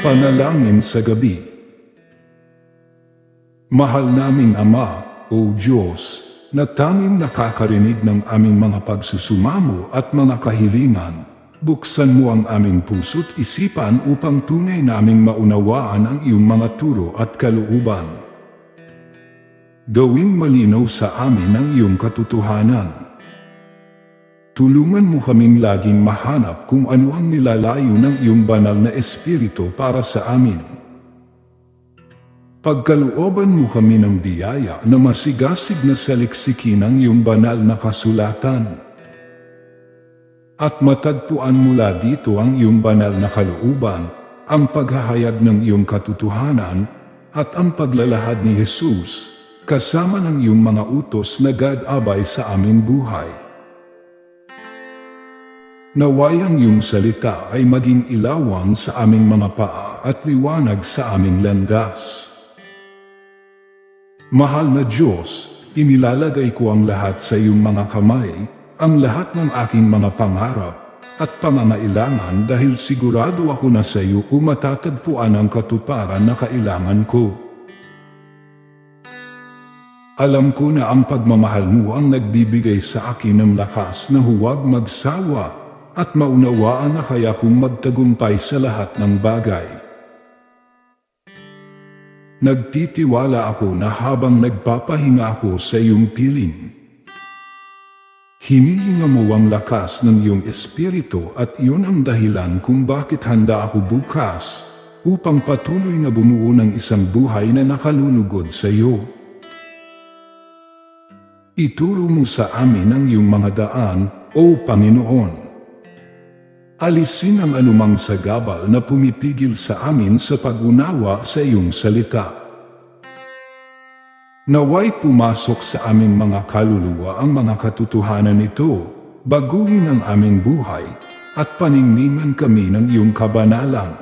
Panalangin sa gabi. Mahal naming Ama, O Diyos, na tanging nakakarinig ng aming mga pagsusumamo at mga kahilingan, buksan mo ang aming puso't isipan upang tunay naming maunawaan ang iyong mga turo at kalooban. Gawing malinaw sa amin ang iyong katotohanan. Tulungan mo kaming laging mahanap kung ano ang nilalayo ng iyong banal na espiritu para sa amin. Pagkalooban mo kami ng biyaya na masigasig na saliksikin ang iyong banal na kasulatan. At matagpuan mula dito ang iyong banal na kalooban, ang paghahayag ng iyong katotohanan, at ang paglalahad ni Jesus, kasama ng iyong mga utos na gagabay sa aming buhay. Naway ang iyong salita ay maging ilawan sa aming mga paa at liwanag sa aming landas. Mahal na Diyos, inilalagay ko ang lahat sa iyong mga kamay, ang lahat ng aking mga pangarap at pangangailangan dahil sigurado ako na sa iyo kung matatagpuan ang katuparan na kailangan ko. Alam ko na ang pagmamahal mo ang nagbibigay sa akin ng lakas na huwag magsawa at maunawaan na kaya kong magtagumpay sa lahat ng bagay. Nagtitiwala ako na habang nagpapahinga ako sa iyong piling, hinihinga mo ang lakas ng iyong espiritu at iyon ang dahilan kung bakit handa ako bukas upang patuloy na bumuo ng isang buhay na nakalulugod sa iyo. Ituro mo sa amin ang iyong mga daan, O Panginoon. Alisin ang anumang sagabal na pumipigil sa amin sa pag-unawa sa iyong salita. Naway pumasok sa aming mga kaluluwa ang mga katotohanan nito, baguhin ang aming buhay, at paningningan kami ng iyong kabanalan.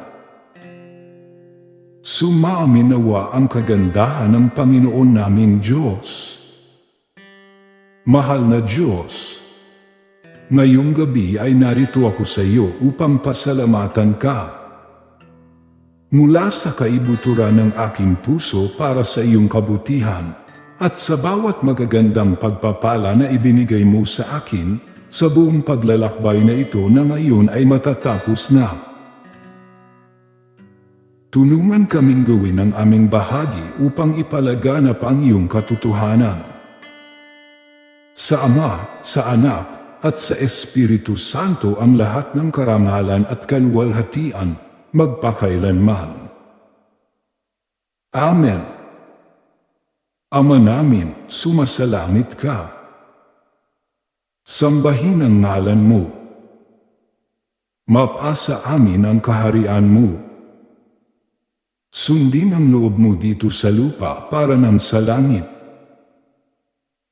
Sumaamin nawa ang kagandahan ng Panginoon namin Diyos. Mahal na Diyos, Ngayong gabi ay narito ako sa iyo upang pasalamatan ka. Mula sa kaibuturan ng aking puso para sa iyong kabutihan, at sa bawat magagandang pagpapala na ibinigay mo sa akin, sa buong paglalakbay na ito na ngayon ay matatapos na. Tulungan kaming gawin ang aming bahagi upang ipalaganap ang iyong katotohanan. Sa Ama, sa Anak, at sa Espiritu Santo ang lahat ng karangalan at kaluwalhatian, magpakailanman. Amen. Ama namin, sumasalangit ka. Sambahin ang ngalan mo. Mapasa amin ang kaharian mo. Sundin ang loob mo dito sa lupa para ng sa langit.